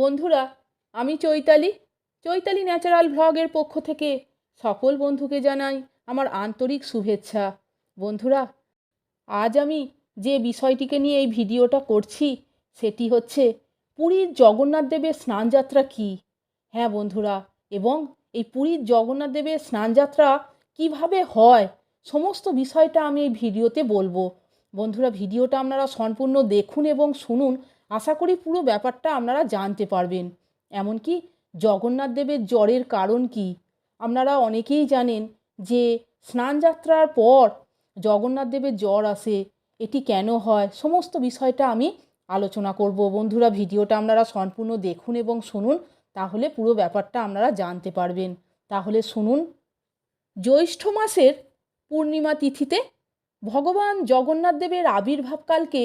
বন্ধুরা, আমি চৈতালি। চৈতালি ন্যাচারাল ভ্লগের পক্ষ থেকে সকল বন্ধুকে জানাই আমার আন্তরিক শুভেচ্ছা। বন্ধুরা, আজ আমি যে বিষয়টিকে নিয়ে এই ভিডিওটা করছি, সেটি হচ্ছে পুরীর জগন্নাথ দেবের স্নানযাত্রা কী? হ্যাঁ বন্ধুরা, এবং এই পুরীর জগন্নাথ দেবের স্নানযাত্রা কীভাবে হয়, সমস্ত বিষয়টা আমি এই ভিডিওতে বলব। বন্ধুরা, ভিডিওটা আপনারা সম্পূর্ণ দেখুন এবং শুনুন। আশা করি পুরো ব্যাপারটা আপনারা জানতে পারবেন। এমনকি জগন্নাথ দেবের জ্বরের কারণ কি? আপনারা অনেকেই জানেন যে স্নানযাত্রার পর জগন্নাথ দেবের জ্বর আসে, এটি কেন হয়, সমস্ত বিষয়টা আমি আলোচনা করব। বন্ধুরা, ভিডিওটা আপনারা সম্পূর্ণ দেখুন এবং শুনুন, তাহলে পুরো ব্যাপারটা আপনারা জানতে পারবেন। তাহলে শুনুন, জ্যৈষ্ঠ মাসের পূর্ণিমা তিথিতে ভগবান জগন্নাথ দেবের আবির্ভাবকালকে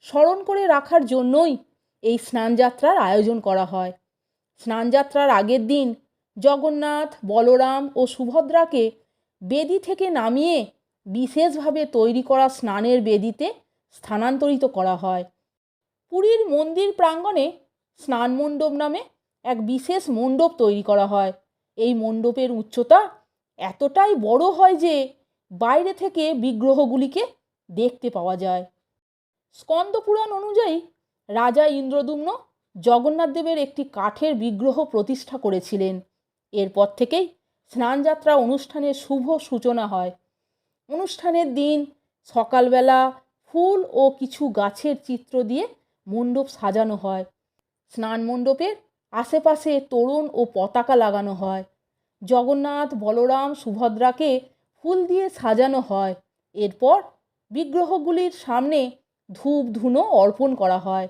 স্মরণ করে রাখার জন্যই এই স্নানযাত্রার আয়োজন করা হয়। স্নানযাত্রার আগের দিন জগন্নাথ, বলরাম ও সুভদ্রাকে বেদি থেকে নামিয়ে বিশেষভাবে তৈরি করা স্নানের বেদিতে স্থানান্তরিত করা হয়। পুরীর মন্দির প্রাঙ্গণে স্নান মণ্ডপ নামে এক বিশেষ মণ্ডপ তৈরি করা হয়। এই মণ্ডপের উচ্চতা এতটাই বড় হয় যে বাইরে থেকে বিগ্রহগুলিকে দেখতে পাওয়া যায়। স্কন্দ পুরাণ অনুযায়ী রাজা ইন্দ্রদুম্ন জগন্নাথদেবের একটি কাঠের বিগ্রহ প্রতিষ্ঠা করেছিলেন। এরপর থেকেই স্নানযাত্রা অনুষ্ঠানের শুভ সূচনা হয়। অনুষ্ঠানের দিন সকালবেলা ফুল ও কিছু গাছের চিত্র দিয়ে মণ্ডপ সাজানো হয়। স্নান মণ্ডপের আশেপাশে তোরণ ও পতাকা লাগানো হয়। জগন্নাথ বলরাম সুভদ্রাকে ফুল দিয়ে সাজানো হয়। এরপর বিগ্রহগুলির সামনে ধূপ ধুনো অর্পণ করা হয়।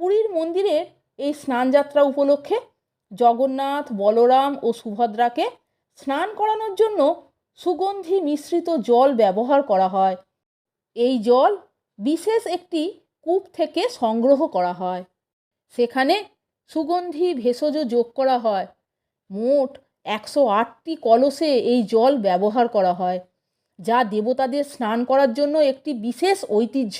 পুরীর মন্দিরের এই স্নানযাত্রা উপলক্ষে জগন্নাথ, বলরাম ও সুভদ্রাকে স্নান করানোর জন্য সুগন্ধি মিশ্রিত জল ব্যবহার করা হয়। এই জল বিশেষ একটি কূপ থেকে সংগ্রহ করা হয়। সেখানে সুগন্ধি ভেষজ যোগ করা হয়। মোট একশো আটটি কলসে এই জল ব্যবহার করা হয়, যা দেবতাদের স্নান করার জন্য একটি বিশেষ ঐতিহ্য।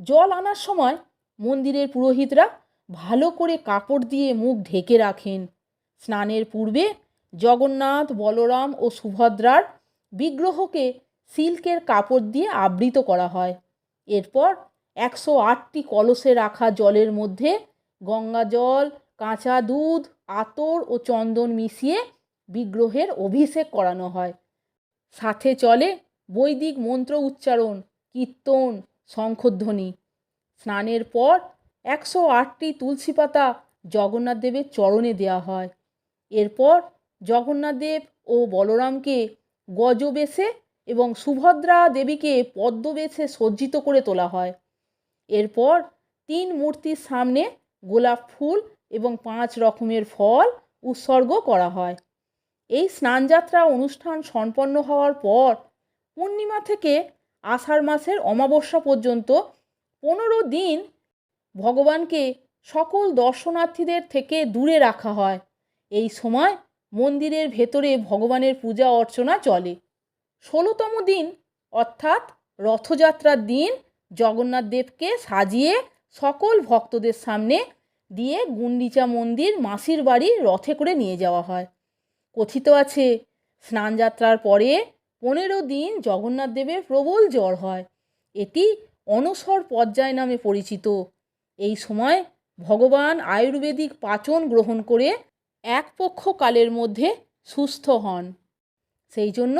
জল আনার সময় মন্দিরের পুরোহিতরা ভালো করে কাপড় দিয়ে মুখ ঢেকে রাখেন। স্নানের পূর্বে জগন্নাথ, বলরাম ও সুভদ্রার বিগ্রহকে সিল্কের কাপড় দিয়ে আবৃত করা হয়। এরপর একশো আটটি কলসে রাখা জলের মধ্যে গঙ্গা জল, কাঁচা দুধ, আতর ও চন্দন মিশিয়ে বিগ্রহের অভিষেক করানো হয়। সাথে চলে বৈদিক মন্ত্র উচ্চারণ, কীর্তন শঙ্খধ্বনি। স্নানের পর একশো আটটি তুলসী পাতা জগন্নাথ দেবের চরণে দেওয়া হয়। এরপর জগন্নাথ দেব ও বলরামকে গজবেশে এবং সুভদ্রা দেবীকে পদ্মবেশে সজ্জিত করে তোলা হয়। এরপর তিন মূর্তির সামনে গোলাপ ফুল এবং পাঁচ রকমের ফল উৎসর্গ করা হয়। এই স্নানযাত্রা অনুষ্ঠান সম্পন্ন হওয়ার পর পূর্ণিমা থেকে আষাঢ় মাসের অমাবস্যা পর্যন্ত পনেরো দিন ভগবানকে সকল দর্শনার্থীদের থেকে দূরে রাখা হয়। এই সময় মন্দিরের ভেতরে ভগবানের পূজা অর্চনা চলে। ষোলোতম দিন অর্থাৎ রথযাত্রার দিন জগন্নাথ দেবকে সাজিয়ে সকল ভক্তদের সামনে দিয়ে গুন্ডিচা মন্দির মাসির বাড়ি রথে করে নিয়ে যাওয়া হয়। কথিত আছে, স্নানযাত্রার পরে পনেরো দিন জগন্নাথ দেবের প্রবল জ্বর হয়। এটি অনসর পর্যায় নামে পরিচিত। এই সময় ভগবান আয়ুর্বেদিক পাচন গ্রহণ করে এক পক্ষ কালের মধ্যে সুস্থ হন। সেই জন্য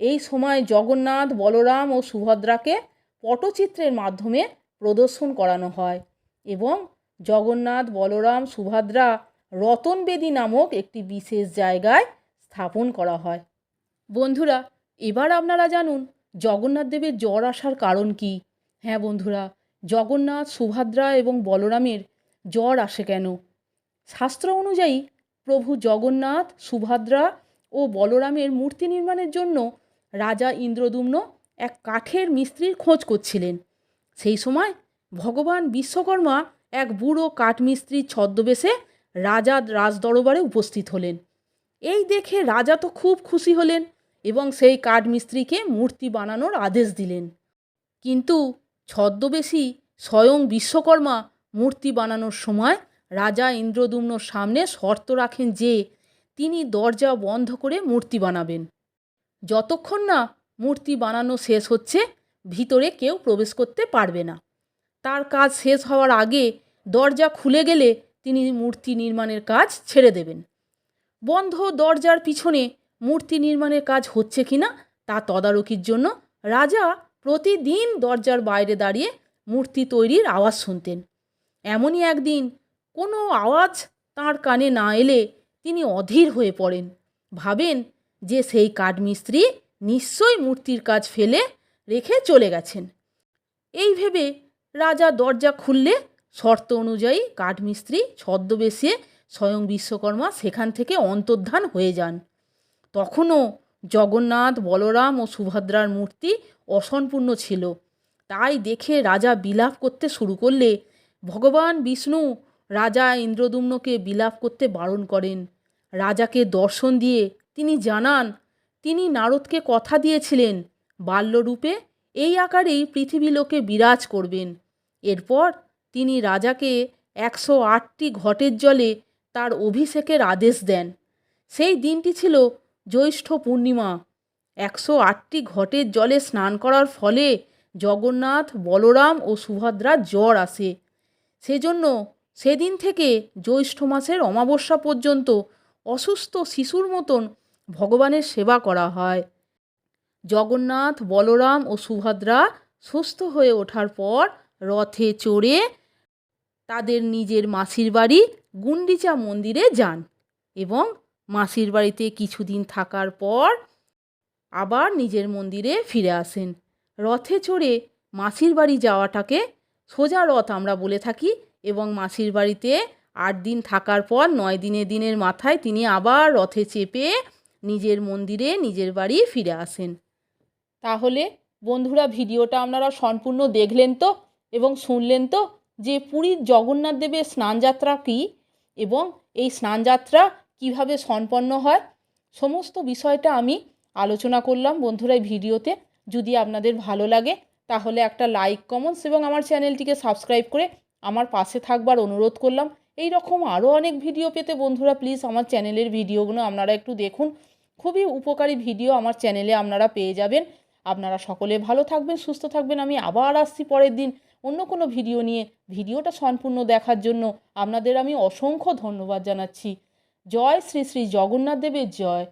এই সময় জগন্নাথ, বলরাম ও সুভদ্রাকে পটচিত্রের মাধ্যমে প্রদর্শন করানো হয় এবং জগন্নাথ, বলরাম, সুভদ্রা রতনবেদী নামক একটি বিশেষ জায়গায় স্থাপন করা হয়। বন্ধুরা এবার আপনারা জানুন, জগন্নাথ দেবের জ্বর আসার কারণ কি? হ্যাঁ বন্ধুরা, জগন্নাথ, সুভদ্রা এবং বলরামের জ্বর আসে কেন? শাস্ত্র অনুযায়ী প্রভু জগন্নাথ, সুভদ্রা ও বলরামের মূর্তি নির্মাণের জন্য রাজা ইন্দ্রদুম্ন এক কাঠের মিস্ত্রির খোঁজ করছিলেন। সেই সময় ভগবান বিশ্বকর্মা এক বুড়ো কাঠমিস্ত্রির ছদ্মবেশে রাজা রাজদরবারে উপস্থিত হলেন। এই দেখে রাজা তো খুব খুশি হলেন। এবং সেই কাঠমিস্ত্রিকে মূর্তি বানানোর আদেশ দিলেন। কিন্তু ছদ্মবেশী স্বয়ং বিশ্বকর্মা মূর্তি বানানোর সময় রাজা ইন্দ্রদুম্নর সামনে শর্ত রাখেন যে তিনি দরজা বন্ধ করে মূর্তি বানাবেন। যতক্ষণ না মূর্তি বানানো শেষ হচ্ছে, ভিতরে কেউ প্রবেশ করতে পারবে না। তার কাজ শেষ হওয়ার আগে দরজা খুলে গেলে তিনি মূর্তি নির্মাণের কাজ ছেড়ে দেবেন। বন্ধ দরজার পিছনে মূর্তি নির্মাণের কাজ হচ্ছে কিনা তা তদারকির জন্য রাজা প্রতিদিন দরজার বাইরে দাঁড়িয়ে মূর্তি তৈরির আওয়াজ শুনতেন। এমনই একদিন কোনো আওয়াজ তাঁর কানে না এলে তিনি অধীর হয়ে পড়েন। ভাবেন যে সেই কাঠমিস্ত্রি নিশ্চয়ই মূর্তির কাজ ফেলে রেখে চলে গেছেন। এই ভেবে রাজা দরজা খুললে শর্ত অনুযায়ী কাঠমিস্ত্রি ছদ্মবেশে স্বয়ং বিশ্বকর্মা সেখান থেকে অন্তর্ধান হয়ে যান। তখনও জগন্নাথ, বলরাম ও সুভদ্রার মূর্তি অসম্পূর্ণ ছিল। তাই দেখে রাজা বিলাপ করতে শুরু করলে ভগবান বিষ্ণু রাজা ইন্দ্রদুম্নকে বিলাপ করতে বারণ করেন। রাজাকে দর্শন দিয়ে তিনি জানান, তিনি নারদকে কথা দিয়েছিলেন, বাল্যরূপে এই আকারেই পৃথিবী লোকে বিরাজ করবেন। এরপর তিনি রাজাকে একশো আটটি ঘটের জলে তার অভিষেকের আদেশ দেন। সেই দিনটি ছিল জ্যৈষ্ঠ পূর্ণিমা। একশো আটটি ঘটের জলে স্নান করার ফলে জগন্নাথ, বলরাম ও সুভদ্রার জ্বর আসে। সেজন্য সেদিন থেকে জ্যৈষ্ঠ মাসের অমাবস্যা পর্যন্ত অসুস্থ শিশুর মতন ভগবানের সেবা করা হয়। জগন্নাথ, বলরাম ও সুভদ্রা সুস্থ হয়ে ওঠার পর রথে চড়ে তাদের নিজের মাসির বাড়ি গুন্ডিচা মন্দিরে যান এবং মাসির বাড়িতে কিছুদিন থাকার পর আবার নিজের মন্দিরে ফিরে আসেন। রথে চড়ে মাসির বাড়ি যাওয়াটাকে সোজা রথ আমরা বলে থাকি এবং মাসির বাড়িতে আট দিন থাকার পর নয় দিনের দিনের মাথায় তিনি আবার রথে চেপে নিজের মন্দিরে নিজের বাড়ি ফিরে আসেন। তাহলে বন্ধুরা ভিডিওটা আপনারা সম্পূর্ণ দেখলেন তো এবং শুনলেন তো যে পুরীর জগন্নাথ দেবের স্নানযাত্রা কী এবং এই স্নানযাত্রা কীভাবে সম্পন্ন হয়, সমস্ত বিষয়টা আমি আলোচনা করলাম বন্ধুরা ভিডিওতে। যদি আপনাদের ভালো লাগে, তাহলে একটা লাইক কমেন্টস এবং আমার চ্যানেলটিকে সাবস্ক্রাইব করে আমার পাশে থাকবার অনুরোধ করলাম। এই রকম আরও অনেক ভিডিও পেতে বন্ধুরা প্লিজ আমার চ্যানেলের ভিডিওগুলো আপনারা একটু দেখুন। খুবই উপকারী ভিডিও আমার চ্যানেলে আপনারা পেয়ে যাবেন। আপনারা সকলে ভালো থাকবেন, সুস্থ থাকবেন। আমি আবার আসছি পরের দিন অন্য কোনো ভিডিও নিয়ে। ভিডিওটা সম্পূর্ণ দেখার জন্য আপনাদের আমি অসংখ্য ধন্যবাদ জানাচ্ছি। জয় শ্রী শ্রী জগন্নাথ দেবের জয়।